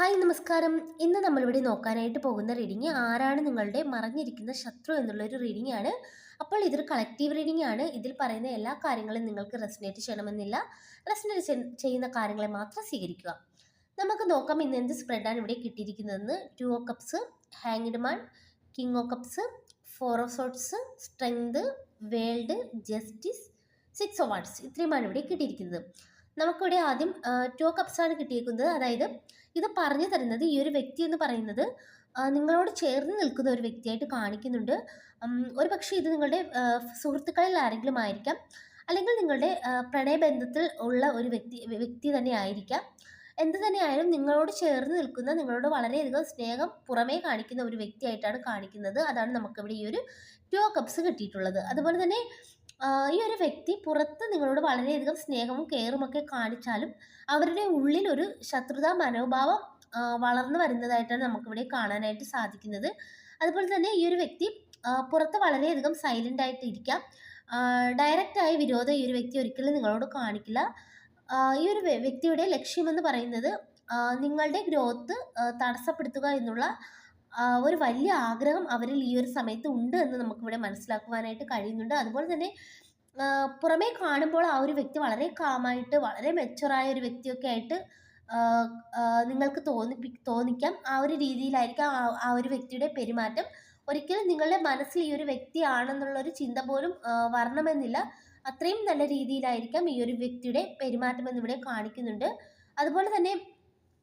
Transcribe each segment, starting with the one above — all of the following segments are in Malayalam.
ഹായ് നമസ്കാരം. ഇന്ന് നമ്മളിവിടെ നോക്കാനായിട്ട് പോകുന്ന റീഡിങ് ആരാണ് നിങ്ങളുടെ മറഞ്ഞിരിക്കുന്ന ശത്രു എന്നുള്ളൊരു റീഡിംഗ് ആണ്. അപ്പോൾ ഇതൊരു കളക്റ്റീവ് റീഡിംഗ് ആണ്. ഇതിൽ പറയുന്ന എല്ലാ കാര്യങ്ങളും നിങ്ങൾക്ക് റെസിനേറ്റ് ചെയ്യണമെന്നില്ല. റെസിനേറ്റ് ചെയ്യുന്ന കാര്യങ്ങളെ മാത്രം സ്വീകരിക്കുക. നമുക്ക് നോക്കാം ഇന്ന് എന്ത് സ്പ്രെഡാണ് ഇവിടെ കിട്ടിയിരിക്കുന്നതെന്ന്. Two of cups hanged man king of cups four of swords strength world justice six of wands ഇത്രയുമാണ് ഇവിടെ കിട്ടിയിരിക്കുന്നത്. നമുക്കിവിടെ ആദ്യം ടു കപ്സ് ആണ് കിട്ടിയിരിക്കുന്നത് അതായത് ഇത് പറഞ്ഞു തരുന്നത് ഈ ഒരു വ്യക്തി എന്ന് പറയുന്നത് നിങ്ങളോട് ചേർന്ന് നിൽക്കുന്ന ഒരു വ്യക്തിയായിട്ട് കാണിക്കുന്നുണ്ട്. ഒരു പക്ഷേ ഇത് നിങ്ങളുടെ സുഹൃത്തുക്കളിൽ ആരെങ്കിലും ആയിരിക്കാം. അല്ലെങ്കിൽ നിങ്ങളുടെ പ്രണയബന്ധത്തിൽ ഉള്ള ഒരു വ്യക്തി വ്യക്തി തന്നെ ആയിരിക്കാം. എന്ത് തന്നെയായാലും നിങ്ങളോട് ചേർന്ന് നിൽക്കുന്ന നിങ്ങളോട് വളരെയധികം സ്നേഹം പുറമേ കാണിക്കുന്ന ഒരു വ്യക്തിയായിട്ടാണ് കാണിക്കുന്നത്. അതാണ് നമുക്കിവിടെ ഈ ഒരു ടു കപ്സ് കിട്ടിയിട്ടുള്ളത്. അതുപോലെ തന്നെ ഈ ഒരു വ്യക്തി പുറത്ത് നിങ്ങളോട് വളരെയധികം സ്നേഹവും കെയറും ഒക്കെ കാണിച്ചാലും അവരുടെ ഉള്ളിൽ ഒരു ശത്രുതാ മനോഭാവം വളർന്നു വരുന്നതായിട്ടാണ് നമുക്കിവിടെ കാണാനായിട്ട് സാധിക്കുന്നത്. അതുപോലെ തന്നെ ഈ ഒരു വ്യക്തി പുറത്ത് വളരെയധികം സൈലന്റ് ആയിട്ട് ഇരിക്കാം. ഡയറക്റ്റായ വിരോധം ഈ ഒരു വ്യക്തി ഒരിക്കലും നിങ്ങളോട് കാണിക്കില്ല. ഈ ഒരു വ്യ- വ്യക്തിയുടെ ലക്ഷ്യമെന്ന് പറയുന്നത് നിങ്ങളുടെ ഗ്രോത്ത് തടസ്സപ്പെടുത്തുക എന്നുള്ള ഒരു വലിയ ആഗ്രഹം അവരിൽ ഈ ഒരു സമയത്ത് ഉണ്ട് എന്ന് നമുക്കിവിടെ മനസ്സിലാക്കുവാനായിട്ട് കഴിയുന്നുണ്ട്. അതുപോലെ തന്നെ പുറമേ കാണുമ്പോൾ ആ ഒരു വ്യക്തി വളരെ കാമായിട്ട് വളരെ മെച്ചുറായ ഒരു വ്യക്തിയൊക്കെ ആയിട്ട് നിങ്ങൾക്ക് തോന്നിപ്പി തോന്നിക്കാം. ആ ഒരു രീതിയിലായിരിക്കാം ആ ഒരു വ്യക്തിയുടെ പെരുമാറ്റം. ഒരിക്കലും നിങ്ങളുടെ മനസ്സിൽ ഈ ഒരു വ്യക്തിയാണെന്നുള്ളൊരു ചിന്ത പോലും വരണമെന്നില്ല. അത്രയും നല്ല രീതിയിലായിരിക്കാം ഈ ഒരു വ്യക്തിയുടെ പെരുമാറ്റം എന്നിവിടെ കാണിക്കുന്നുണ്ട്. അതുപോലെ തന്നെ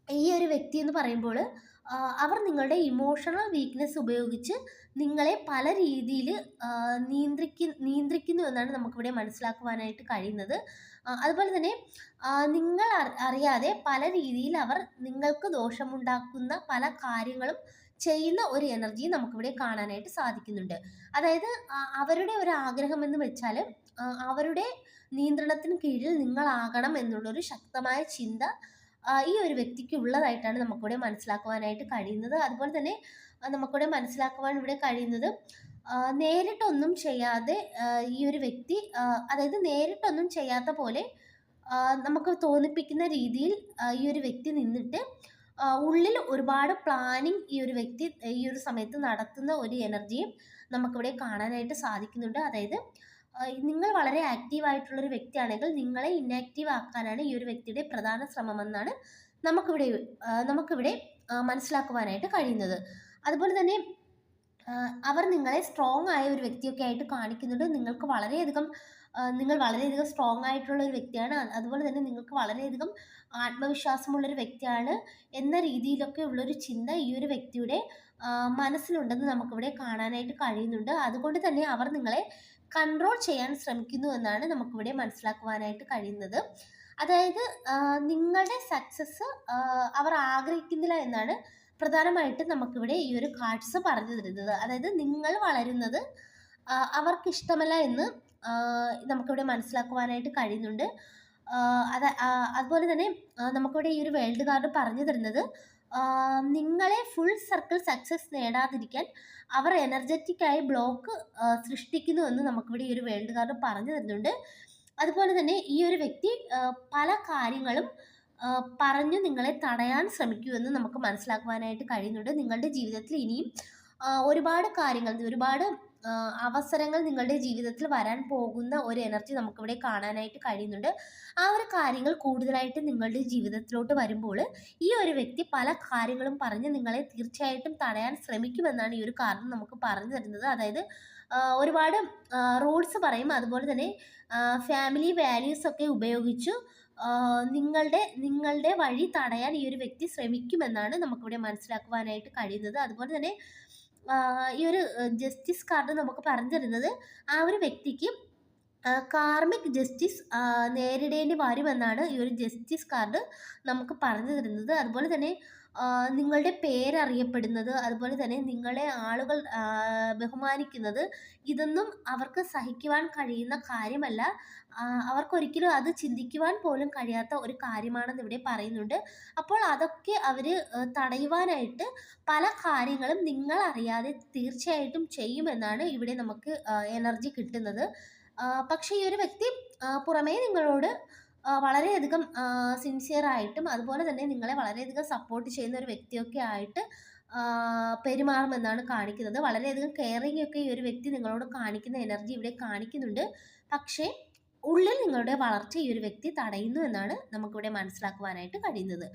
ഈ ഒരു വ്യക്തി എന്ന് പറയുമ്പോൾ അവർ നിങ്ങളുടെ ഇമോഷണൽ വീക്ക്നെസ് ഉപയോഗിച്ച് നിങ്ങളെ പല രീതിയിൽ നിയന്ത്രിക്കു നിയന്ത്രിക്കുന്നു എന്നാണ് നമുക്കിവിടെ മനസ്സിലാക്കുവാനായിട്ട് കഴിയുന്നത്. അതുപോലെ തന്നെ നിങ്ങൾ അറിയാതെ പല രീതിയിൽ അവർ നിങ്ങൾക്ക് ദോഷമുണ്ടാക്കുന്ന പല കാര്യങ്ങളും ചെയ്യുന്ന ഒരു എനർജി നമുക്കിവിടെ കാണാനായിട്ട് സാധിക്കുന്നുണ്ട്. അതായത് അവരുടെ ഒരു ആഗ്രഹം എന്ന് വെച്ചാൽ അവരുടെ നിയന്ത്രണത്തിന് കീഴിൽ നിങ്ങളാകണം എന്നുള്ളൊരു ശക്തമായ ചിന്ത ഈ ഒരു വ്യക്തിക്ക് ഉള്ളതായിട്ടാണ് നമുക്കിവിടെ മനസ്സിലാക്കുവാനായിട്ട് കഴിയുന്നത്. അതുപോലെ തന്നെ നമുക്കിവിടെ മനസ്സിലാക്കുവാൻ ഇവിടെ കഴിയുന്നത് നേരിട്ടൊന്നും ചെയ്യാതെ ഈ ഒരു വ്യക്തി അതായത് നേരിട്ടൊന്നും ചെയ്യാത്ത പോലെ നമുക്ക് തോന്നിപ്പിക്കുന്ന രീതിയിൽ ഈ ഒരു വ്യക്തി നിന്നിട്ട് ഉള്ളിൽ ഒരുപാട് പ്ലാനിങ് ഈ ഒരു വ്യക്തി ഈ ഒരു സമയത്ത് നടത്തുന്ന ഒരു എനർജിയും നമുക്കിവിടെ കാണാനായിട്ട് സാധിക്കുന്നുണ്ട്. അതായത് നിങ്ങൾ വളരെ ആക്റ്റീവ് ആയിട്ടുള്ളൊരു വ്യക്തിയാണെങ്കിൽ നിങ്ങളെ ഇന്നാക്റ്റീവ് ആക്കാനാണ് ഈ ഒരു വ്യക്തിയുടെ പ്രധാന ശ്രമമെന്നാണ് നമുക്കിവിടെ നമുക്കിവിടെ മനസ്സിലാക്കുവാനായിട്ട് കഴിയുന്നത്. അതുപോലെ തന്നെ അവർ നിങ്ങളെ സ്ട്രോങ് ആയ ഒരു വ്യക്തിയൊക്കെ ആയിട്ട് കാണിക്കുന്നുണ്ട്. നിങ്ങൾക്ക് വളരെയധികം നിങ്ങൾ വളരെയധികം സ്ട്രോങ് ആയിട്ടുള്ള ഒരു വ്യക്തിയാണ്. അതുപോലെ തന്നെ നിങ്ങൾക്ക് വളരെയധികം ആത്മവിശ്വാസമുള്ളൊരു വ്യക്തിയാണ് എന്ന രീതിയിലൊക്കെ ഉള്ളൊരു ചിന്ത ഈ ഒരു വ്യക്തിയുടെ മനസ്സിലുണ്ടെന്ന് നമുക്കിവിടെ കാണാനായിട്ട് കഴിയുന്നുണ്ട്. അതുകൊണ്ട് തന്നെ അവർ നിങ്ങളെ കൺട്രോൾ ചെയ്യാൻ ശ്രമിക്കുന്നു എന്നാണ് നമുക്കിവിടെ മനസ്സിലാക്കുവാനായിട്ട് കഴിയുന്നത്. അതായത് നിങ്ങളുടെ സക്സസ് അവർ ആഗ്രഹിക്കുന്നില്ല എന്നാണ് പ്രധാനമായിട്ട് നമുക്കിവിടെ ഈ ഒരു കാർഡ്സ് പറഞ്ഞു തരുന്നത്. അതായത് നിങ്ങൾ വളരുന്നത് അവർക്ക് ഇഷ്ടമല്ല എന്ന് നമുക്കിവിടെ മനസ്സിലാക്കുവാനായിട്ട് കഴിയുന്നുണ്ട്. അത് അതുപോലെ തന്നെ നമുക്കിവിടെ ഈ ഒരു വേൾഡ് കാർഡ് പറഞ്ഞു തരുന്നത് നിങ്ങളെ ഫുൾ സർക്കിൾ സക്സസ് നേടാതിരിക്കാൻ അവർ എനർജറ്റിക്കായി ബ്ലോക്ക് സൃഷ്ടിക്കുന്നു എന്ന് നമുക്കിവിടെ ഈ ഒരു വേൾഡ് കാർഡ് പറഞ്ഞു തരുന്നുണ്ട്. അതുപോലെ തന്നെ ഈ ഒരു വ്യക്തി പല കാര്യങ്ങളും പറഞ്ഞു നിങ്ങളെ തടയാൻ ശ്രമിക്കുമെന്ന് നമുക്ക് മനസ്സിലാക്കുവാനായിട്ട് കഴിയുന്നുണ്ട്. നിങ്ങളുടെ ജീവിതത്തിൽ ഇനിയും ഒരുപാട് കാര്യങ്ങൾ ഒരുപാട് അവസരങ്ങൾ നിങ്ങളുടെ ജീവിതത്തിൽ വരാൻ പോകുന്ന ഒരു എനർജി നമുക്കിവിടെ കാണാനായിട്ട് കഴിയുന്നുണ്ട്. ആ ഒരു കാര്യങ്ങൾ കൂടുതലായിട്ട് നിങ്ങളുടെ ജീവിതത്തിലോട്ട് വരുമ്പോൾ ഈ ഒരു വ്യക്തി പല കാര്യങ്ങളും പറഞ്ഞ് നിങ്ങളെ തീർച്ചയായിട്ടും തടയാൻ ശ്രമിക്കുമെന്നാണ് ഈ ഒരു കാരണം നമുക്ക് പറഞ്ഞു തരുന്നത്. അതായത് ഒരുപാട് റൂൾസ് പറയും. അതുപോലെ തന്നെ ഫാമിലി വാല്യൂസ് ഒക്കെ ഉപയോഗിച്ചു നിങ്ങളുടെ നിങ്ങളുടെ വഴി തടയാൻ ഈ ഒരു വ്യക്തി ശ്രമിക്കുമെന്നാണ് നമുക്കിവിടെ മനസ്സിലാക്കുവാനായിട്ട് കഴിയുന്നത്. അതുപോലെ തന്നെ ഈ ഒരു ജസ്റ്റിസ് കാർഡ് നമുക്ക് പറഞ്ഞു തരുന്നത് ആ ഒരു വ്യക്തിക്ക് കാർമിക് ജസ്റ്റിസ് നേരിടേണ്ടി വരുമെന്നാണ് ഈ ഒരു ജസ്റ്റിസ് കാർഡ് നമുക്ക് പറഞ്ഞു തരുന്നത്. അതുപോലെ തന്നെ നിങ്ങളുടെ പേരറിയപ്പെടുന്നത് അതുപോലെ തന്നെ നിങ്ങളെ ആളുകൾ ബഹുമാനിക്കുന്നത് ഇതൊന്നും അവർക്ക് സഹിക്കുവാൻ കഴിയുന്ന കാര്യമല്ല. അവർക്കൊരിക്കലും അത് ചിന്തിക്കുവാൻ പോലും കഴിയാത്ത ഒരു കാര്യമാണെന്ന് ഇവിടെ പറയുന്നുണ്ട്. അപ്പോൾ അതൊക്കെ അവർ തടയുവാനായിട്ട് പല കാര്യങ്ങളും നിങ്ങൾ അറിയാതെ തീർച്ചയായിട്ടും ചെയ്യുമെന്നാണ് ഇവിടെ നമുക്ക് എനർജി കിട്ടുന്നത്. പക്ഷേ ഈ ഒരു വ്യക്തി പുറമേ നിങ്ങളോട് വളരെയധികം സിൻസിയർ ആയിട്ടും അതുപോലെ തന്നെ നിങ്ങളെ വളരെയധികം സപ്പോർട്ട് ചെയ്യുന്ന ഒരു വ്യക്തിയൊക്കെ ആയിട്ട് പെരുമാറുമെന്നാണ് കാണിക്കുന്നത്. വളരെയധികം കെയറിങ് ഒക്കെ ഈ ഒരു വ്യക്തി നിങ്ങളോട് കാണിക്കുന്ന എനർജി ഇവിടെ കാണിക്കുന്നുണ്ട്. പക്ഷേ ഉള്ളിൽ നിങ്ങളുടെ വളർച്ച ഈ ഒരു വ്യക്തി തടയുന്നു എന്നാണ് നമുക്കിവിടെ മനസ്സിലാക്കുവാനായിട്ട് കഴിയുന്നത്.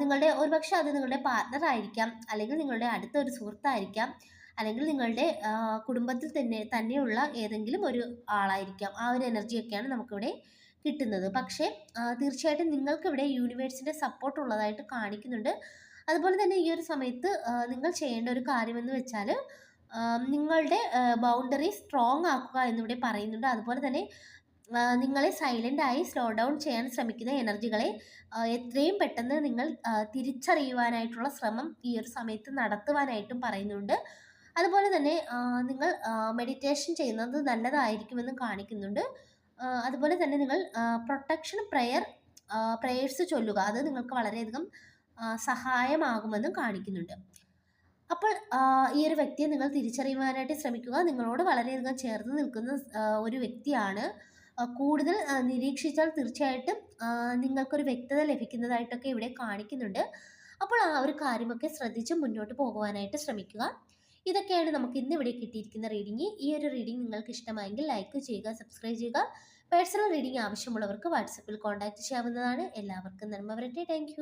നിങ്ങളുടെ ഒരുപക്ഷെ അത് നിങ്ങളുടെ പാർട്ണർ ആയിരിക്കാം അല്ലെങ്കിൽ നിങ്ങളുടെ അടുത്ത ഒരു സുഹൃത്തായിരിക്കാം. അല്ലെങ്കിൽ നിങ്ങളുടെ കുടുംബത്തിൽ തന്നെ തന്നെയുള്ള ഏതെങ്കിലും ഒരു ആളായിരിക്കാം. ആ ഒരു എനർജിയൊക്കെയാണ് നമുക്കിവിടെ കിട്ടുന്നത്. പക്ഷേ തീർച്ചയായിട്ടും നിങ്ങൾക്കിവിടെ യൂണിവേഴ്സിന്റെ സപ്പോർട്ട് ഉള്ളതായിട്ട് കാണിക്കുന്നുണ്ട്. അതുപോലെ തന്നെ ഈ ഒരു സമയത്ത് നിങ്ങൾ ചെയ്യേണ്ട ഒരു കാര്യമെന്ന് വെച്ചാൽ നിങ്ങളുടെ ബൗണ്ടറി സ്ട്രോങ് ആക്കുക എന്നിവിടെ പറയുന്നുണ്ട്. അതുപോലെ തന്നെ നിങ്ങളെ സൈലന്റ് ആയി സ്ലോ ഡൗൺ ചെയ്യാൻ ശ്രമിക്കുന്ന എനർജികളെ എത്രയും പെട്ടെന്ന് നിങ്ങൾ തിരിച്ചറിയുവാനായിട്ടുള്ള ശ്രമം ഈ ഒരു സമയത്ത് നടത്തുവാനായിട്ടും പറയുന്നുണ്ട്. അതുപോലെ തന്നെ നിങ്ങൾ മെഡിറ്റേഷൻ ചെയ്യുന്നത് നല്ലതായിരിക്കുമെന്ന് കാണിക്കുന്നുണ്ട്. അതുപോലെ തന്നെ നിങ്ങൾ പ്രൊട്ടക്ഷൻ പ്രെയർ പ്രേയേഴ്സ് ചൊല്ലുക. അത് നിങ്ങൾക്ക് വളരെയധികം സഹായമാകുമെന്നും കാണിക്കുന്നുണ്ട്. അപ്പോൾ ഈ ഒരു വ്യക്തിയെ നിങ്ങൾ തിരിച്ചറിയുവാനായിട്ട് ശ്രമിക്കുക. നിങ്ങളോട് വളരെയധികം ചേർന്ന് നിൽക്കുന്ന ഒരു വ്യക്തിയാണ്. കൂടുതൽ നിരീക്ഷിച്ചാൽ തീർച്ചയായിട്ടും നിങ്ങൾക്കൊരു വ്യക്തത ലഭിക്കുന്നതായിട്ടൊക്കെ ഇവിടെ കാണിക്കുന്നുണ്ട്. അപ്പോൾ ആ ഒരു കാര്യമൊക്കെ ശ്രദ്ധിച്ച് മുന്നോട്ട് പോകുവാനായിട്ട് ശ്രമിക്കുക. ഇതൊക്കെയാണ് നമുക്ക് ഇന്ന് ഇവിടെ കിട്ടിയിരിക്കുന്ന റീഡിംഗ് ഈ ഒരു റീഡിംഗ് നിങ്ങൾക്ക് ഇഷ്ടമായെങ്കിൽ ലൈക്ക് ചെയ്യുക സബ്സ്ക്രൈബ് ചെയ്യുക. പേഴ്സണൽ റീഡിംഗ് ആവശ്യമുള്ളവർക്ക് വാട്സപ്പിൽ കോൺടാക്ട് ചെയ്യാവുന്നതാണ്. എല്ലാവർക്കും നന്മ വരട്ടെ. താങ്ക്